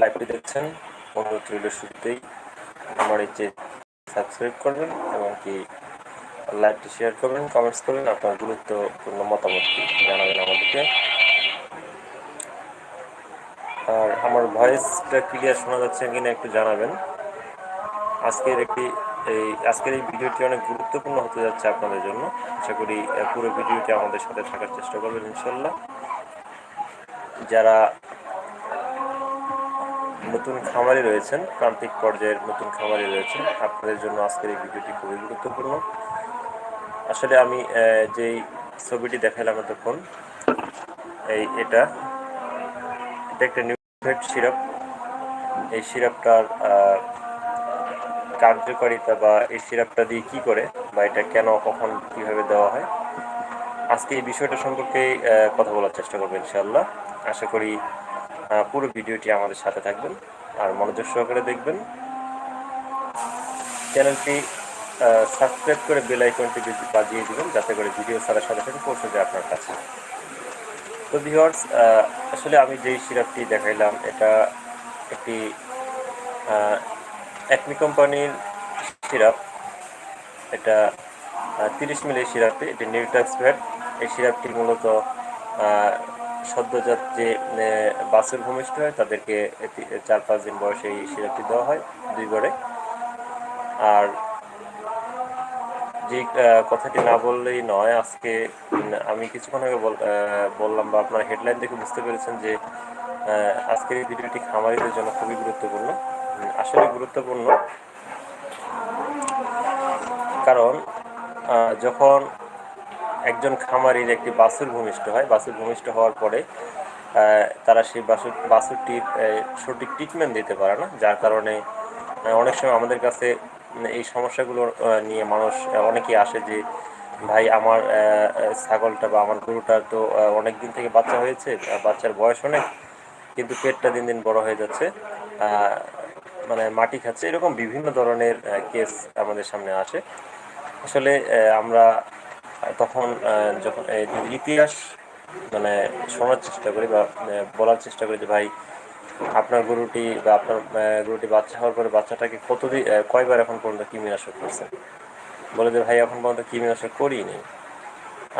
লাইভটি দেখছেন, অনুরোধ শুরুতেই। আমার এই যে সাবস্ক্রাইব করবেন এবং লাইভটি শেয়ার করবেন কমেন্টস করবেন, আপনার গুরুত্বপূর্ণ মতামতটি জানাবেন আমাদেরকে। আর আমার ভয়েসটা ক্লিয়ার শোনা যাচ্ছে কিনা একটু জানাবেন। আজকের একটি এই, আজকের এই ভিডিওটি অনেক গুরুত্বপূর্ণ হতে যাচ্ছে আপনাদের জন্য। আশা করি পুরো ভিডিওটি আমাদের সাথে থাকার চেষ্টা করবেন ইনশাল্লাহ যারা নতুন খামারি রয়েছেন, প্রান্তিক পর্যায়ের নতুন খামারি রয়েছেন। আপনাদের জন্য আজকের এই ভিডিওটি খুবই গুরুত্বপূর্ণ। আসলে আমি যেই ছবিটি দেখালাম এতক্ষণ, এই এটা এটা একটা নিউট্রেট সিরাপ এই সিরাপটার কার্যকারিতা বা এই সিরাপটা দিয়ে কি করে বা এটা কেন, কখন, কীভাবে দেওয়া হয়, আজকে এই বিষয়টা সম্পর্কে কথা বলার চেষ্টা করব ইনশাআল্লাহ। আশা করি পুরো ভিডিওটি আমাদের সাথে থাকবেন আর মনোযোগ সহকারে দেখবেন। চ্যানেলটি সাবস্ক্রাইব করে বেল আইকনটি বেজি- বাজিয়ে দিবেন যাতে করে ভিডিও ছাড়ার সাথে সাথে পৌঁছে যায় আপনার কাছে। তো ভিউয়ার্স আসলে আমি যেই সিরাপটি দেখাইলাম, এটা একটি একমি কোম্পানির সিরাপ। এটা তিরিশ মিলি সিরাপটি এটি নিউট্রাক্স ভ্যাট এই সিরাপটি মূলত সদ্যজাত যে বাছুর ভূমিষ্ঠ হয়, তাদেরকে চার পাঁচ দিন বয়সে এই সিরাপটি দেওয়া হয়, দুই বারে আর যে কথাটি না বললেই নয়, আজকে আমি কিছুক্ষণ আগে বললাম বা আপনার হেডলাইন দেখে বুঝতে পেরেছেন যে আজকের এই ভিডিওটি খামারিদের জন্য খুবই গুরুত্বপূর্ণ। আসলে গুরুত্বপূর্ণ কারণ যখন একজন খামারির একটি বাছুর ভূমিষ্ঠ হয়। বাছুর ভূমিষ্ঠ হওয়ার পরে তারা সেই বাছুর, বাছুরটির সঠিক ট্রিটমেন্ট দিতে পারে না। যার কারণে অনেক সময় আমাদের কাছে এই সমস্যাগুলো নিয়ে মানুষ অনেকেই আসে যে, ভাই, আমার ছাগলটা বা আমার গরুটা তো অনেক দিন থেকে বাচ্চা হয়েছে বাচ্চার বয়স অনেক, কিন্তু পেটটা দিন দিন বড় হয়ে যাচ্ছে মানে মাটি খাচ্ছে। এরকম বিভিন্ন ধরনের কেস আমাদের সামনে আসে। আসলে আমরা তখন যখন ইতিহাস মানে শোনার চেষ্টা করি বা বলার চেষ্টা করি যে, ভাই, আপনার গরুটি বা আপনার গরুটি বাচ্চা হওয়ার পরে বাচ্চাটাকে কতদিন কয়বার এখন পর্যন্ত কৃমিনাশক করছে? বলে যে, ভাই, এখন পর্যন্ত কৃমিনাশক করিনি।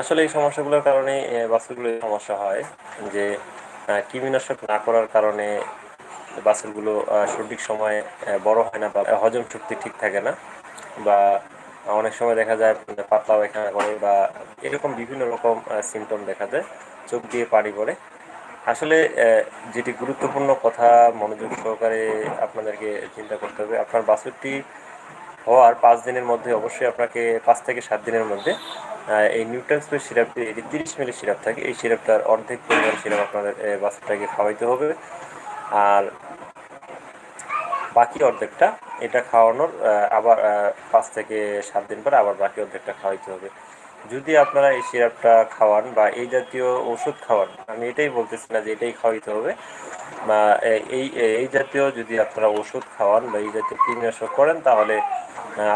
আসলে এই সমস্যাগুলোর কারণে বাছুরগুলোর সমস্যা হয় যে কৃমিনাশক না করার কারণে বাছুরগুলো সঠিক সময়ে বড় হয় না বা হজম শক্তি ঠিক থাকে না বা অনেক সময় দেখা যায় পাতলা পায়খানা করে বা এরকম বিভিন্ন রকম সিমটম দেখা যায়, চোখ দিয়ে পানি পড়ে। আসলে যেটি গুরুত্বপূর্ণ কথা মনোযোগ সহকারে আপনাদেরকে চিন্তা করতে হবে, আপনার বাছুরটি হওয়ার পাঁচ দিনের মধ্যে, অবশ্যই আপনাকে পাঁচ থেকে সাত দিনের মধ্যে এই নিউট্রান্সপের সিরাপটি, এটি তিরিশ মিলি সিরাপ থাকে, এই সিরাপটার অর্ধেক পরিমাণ সিরাপ আপনাদের বাচ্চাটাকে খাওয়াইতে হবে। আর বাকি অর্ধেকটা এটা খাওয়ানোর আবার পাঁচ থেকে সাত দিন পরে আবার বাকি অর্ধেকটা খাওয়াইতে হবে। যদি আপনারা এই সিরাপটা খাওয়ান বা এই জাতীয় ওষুধ খাওয়ান, আমি এটাই বলতেছি না যে এটাই খাওয়াইতে হবে, বা এই এই জাতীয় যদি আপনারা ওষুধ খাওয়ান বা এই জাতীয় কীটনাশক করেন, তাহলে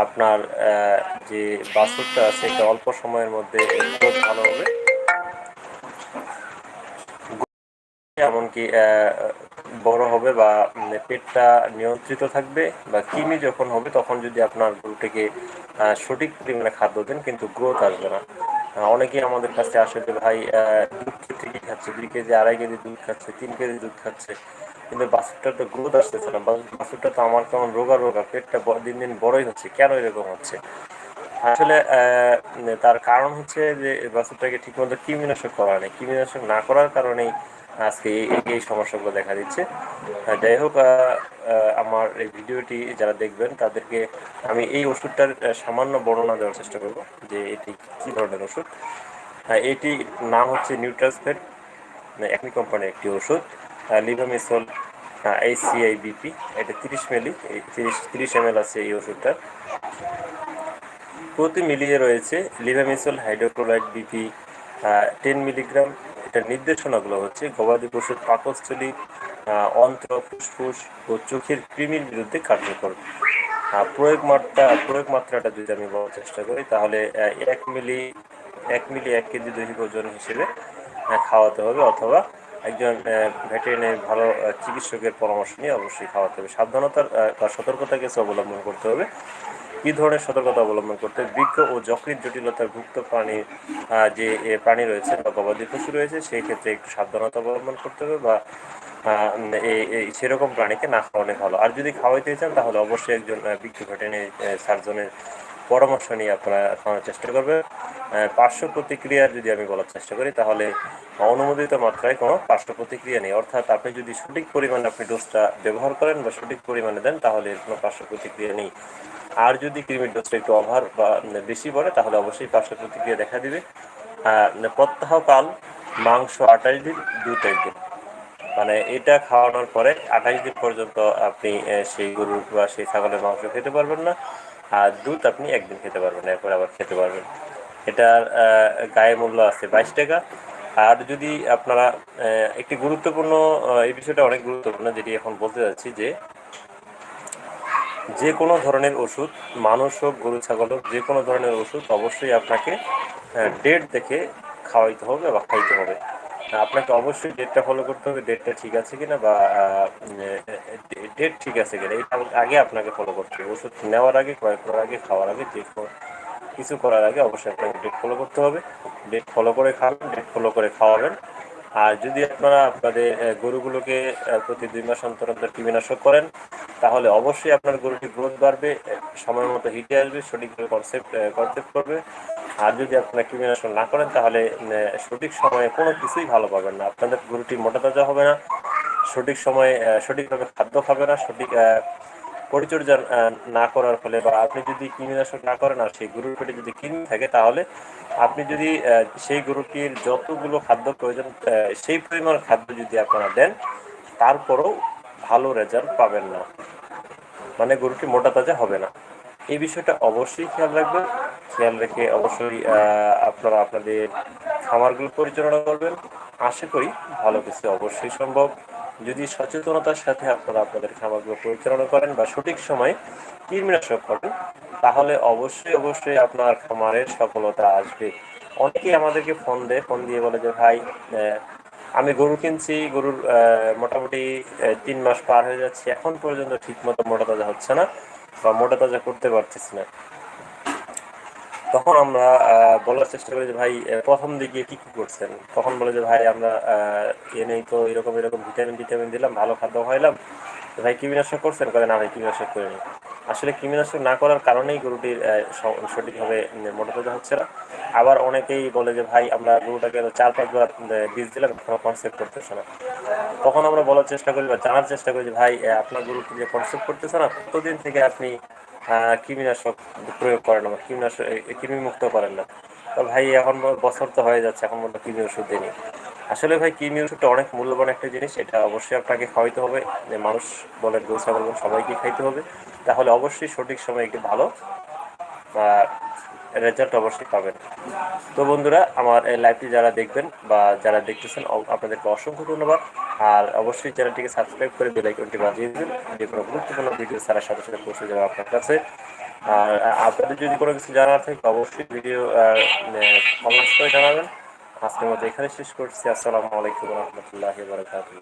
আপনার যে বাছুরটা আছে, এটা অল্প সময়ের মধ্যে খুব ভালো হবে। এমনকি বড় হবে বা পেটটা নিয়ন্ত্রিত থাকবে বা কৃমি যখন হবে, তখন যদি আপনার গরুটিকে সঠিক পরিমাণে খাদ্য দেন, কিন্তু গ্রোথ আসবে না। অনেকেই আমাদের কাছে আসে যে, ভাই দুধ ঠিকই খাচ্ছে, দুই কেজি, আড়াই কেজি দুধ খাচ্ছে, তিন কেজি দুধ খাচ্ছে। কিন্তু বাছুরটার তো গ্রোথ আসতেছে না। বাছুর- বাছুরটা তো আমার কেমন রোগা রোগা, পেটটা দিন দিন বড়ই হচ্ছে, কেন এরকম হচ্ছে? আসলে তার কারণ হচ্ছে যে, বাছুরটাকে ঠিকমতো কৃমিনাশক করা নেই কৃমিনাশক না করার কারণেই আজকে এই এই সমস্যাগুলো দেখা দিচ্ছে। যাই হোক আমার এই ভিডিওটি যারা দেখবেন, তাদেরকে আমি এই ওষুধটার সামান্য বর্ণনা দেওয়ার চেষ্টা করব যে এটি কী ধরনের ওষুধ। এটি নাম হচ্ছে নিউট্রাসফেট একমি কোম্পানির একটি ওষুধ লিভামিসল এইচ সিআই বিপি এটা তিরিশ মিলি, এই তিরিশ তিরিশ এম আছে এই ওষুধটার। প্রতি মিলিয়ে রয়েছে levamisole hydrochloride BP ten milligram এটার নির্দেশনাগুলো হচ্ছে গবাদি পশুর পাকস্থলী অন্ত্র, ফুসফুস ও চোখের কৃমির বিরুদ্ধে কার্যকর। প্রয়োগ মাত্রা, প্রয়োগ মাত্রাটা যদি আমি বলার চেষ্টা করি, তাহলে এক মিলি এক মিলি এক কেজি দৈহিক ওজন হিসেবে খাওয়াতে হবে অথবা একজন ভেটেরিনারি ভালো চিকিৎসকের পরামর্শ নিয়ে অবশ্যই খাওয়াতে হবে। সাবধানতার সতর্কতা কিছু অবলম্বন করতে হবে। কী ধরনের সতর্কতা অবলম্বন করতে বৃক্ষ ও যকৃত জটিলতার ভুক্ত প্রাণী যে প্রাণী রয়েছে বা গবাদি পশু রয়েছে, সেই ক্ষেত্রে একটু সাবধানতা অবলম্বন করতে হবে বা সেরকম প্রাণীকে না খাওয়ানো ভালো। আর যদি খাওয়াইতে চান, তাহলে অবশ্যই একজন বৃক্ষ ভেটেনারি সার্জনের পরামর্শ নিয়ে আপনারা খাওয়ানোর চেষ্টা করবেন। পার্শ্ব প্রতিক্রিয়ার যদি আমি বলার চেষ্টা করি, তাহলে অনুমোদিত মাত্রায় কোনো পার্শ্ব প্রতিক্রিয়া নেই। অর্থাৎ আপনি যদি সঠিক পরিমাণে আপনি ডোজটা ব্যবহার করেন বা সঠিক পরিমাণে দেন, তাহলে এর কোনো পার্শ্ব প্রতিক্রিয়া নেই। আর যদি কৃমির ডোজটা একটু ওভার বা বেশি পড়ে, তাহলে অবশ্যই পার্শ্ব প্রতিক্রিয়া দেখা দিবে। প্রত্যাহকাল, মাংস আঠাশ দিন দু দুটাই দিন। মানে এটা খাওয়ানোর পরে আঠাশ দিন পর্যন্ত আপনি সেই গরুর বা সেই ছাগলের মাংস খেতে পারবেন না। আর দুধ আপনি একদিন খেতে পারবেন, এরপর আবার খেতে পারবেন। এটার গায়ে মূল্য আছে বাইশ টাকা। আর যদি আপনারা একটি গুরুত্বপূর্ণ এই বিষয়টা অনেক গুরুত্বপূর্ণ, যেটি এখন বলতে যাচ্ছি যে যে কোনো ধরনের ওষুধ, মানুষ হোক, গরু, ছাগল হোক, যে কোনো ধরনের ওষুধ অবশ্যই আপনাকে ডেট দেখে খাওয়াইতে হবে বা খাইতে হবে। আপনাকে অবশ্যই ডেটটা ফলো করতে হবে ডেটটা ঠিক আছে কিনা বা ডেট ঠিক আছে কিনা, এটা আগে আপনাকে ফলো করতে হবে ওষুধ নেওয়ার আগে, ক্রয় করার আগে, খাওয়ার আগে, যে কিছু করার আগে অবশ্যই আপনাকে ডেট ফলো করতে হবে। ডেট ফলো করে খাবেন ডেট ফলো করে খাওয়াবেন। আর যদি আপনারা আপনাদের গরুগুলোকে প্রতি দুই মাস অন্তর অন্তর কীটনাশক করেন, তাহলে অবশ্যই আপনার গরুটি গ্রোথ বাড়বে, সময় মতো হিটে আসবে সঠিকভাবে কনসেপ্ট কনসেপ্ট করবে। আর যদি আপনারা কীটনাশক না করেন, তাহলে সঠিক সময়ে কোনো কিছুই ভালো পাবেন না। আপনাদের গরুটি মোটা তাজা হবে না সঠিক সময়ে সঠিকভাবে খাদ্য খাবে না, সঠিক পরিচর্যা না করার ফলে বা আপনি যদি কৃমিনাশক না করেন আর সেই গরুর পেটে যদি কৃমি থাকে তাহলে আপনি যদি সেই গরুটির যতগুলো খাদ্য প্রয়োজন সেই পরিমাণ খাদ্য যদি আপনারা দেন, তারপরেও ভালো রেজাল্ট পাবেন না। মানে গরুটি মোটা তাজা হবে না। এই বিষয়টা অবশ্যই খেয়াল রাখবেন। খেয়াল রেখে অবশ্যই আপনারা আপনাদের খামারগুলো পরিচালনা করবেন। আশা করি ভালো কিছু অবশ্যই সম্ভব। যদি সচেতনতার সাথে আপনারা আপনাদের খামারগুলো পরিচালনা করেন বা সঠিক সময়ে কীটনাশক করেন, তাহলে অবশ্যই অবশ্যই আপনার খামারের সফলতা আসবে। অনেকেই আমাদেরকে ফোন দেয়, ফোন দিয়ে বলে যে, ভাই আমি গরু কিনছি, গরুর মোটামুটি তিন মাস পার হয়ে যাচ্ছে, এখন পর্যন্ত ঠিক মতো মোটা তাজা হচ্ছে না বা মোটা তাজা করতে পারতেছি না। তখন আমরা বলার চেষ্টা করি যে ভাই প্রথম দিকে কি কি করছেন? তখন বলে যে ভাই আমরা এনেই তো এরকম এরকম ভিটামিন টিটামিন দিলাম ভালো খাদ্য খাইলাম। ভাই কীটনাশক করছেন? করে না ভাই কীটনাশক করিনি। আসলে কীটনাশক না করার কারণেই গরুটির সঠিকভাবে উম, মোটা তাজা হচ্ছে না। আবার অনেকেই বলে যে ভাই আমরা গরুটাকে চার পাঁচবার বীজ দিলাম কোনো কনসেপ্ট করতেছে না। তখন আমরা বলার চেষ্টা করি বা জানার চেষ্টা করি যে ভাই আপনার গরুটি যে কনসেপ্ট করতেছে না? কতদিন থেকে আপনি কৃমিনাশক প্রয়োগ করেন না কৃমিনাশক এ কৃমিমুক্ত করেন না। তো ভাই, এখন বছর তো হয়ে যাচ্ছে, এখন মতো কৃমি ওষুধ দিনই আসলে ভাই, কৃমি ওষুধটা অনেক মূল্যবান একটা জিনিস, এটা অবশ্যই আপনাকে খাওয়াইতে হবে। যে মানুষ বলেন গরু, ছাগল সবাইকে খাইতে হবে। তাহলে অবশ্যই সঠিক সময়ে একটি ভালো রেজাল্ট অবশ্যই পাবেন। তো বন্ধুরা, আমার এই লাইভটি যারা দেখবেন বা যারা দেখতেছেন আপনাদেরকে অসংখ্য ধন্যবাদ। আর অবশ্যই চ্যানেলটিকে সাবস্ক্রাইব করে বেল আইকনটি বাজিয়ে দিন। যে কোনো গুরুত্বপূর্ণ ভিডিও ছাড়ার সাথে সাথে পৌঁছে যাবে আপনার কাছে। আর আপনাদের যদি কোনো কিছু জানার থাকে, অবশ্যই ভিডিও কমেন্টস করে জানাবেন। আজকের মতো এখানে শেষ করছি। আসসালামু আলাইকুম রহমতুল্লাহ বারকাতুহ।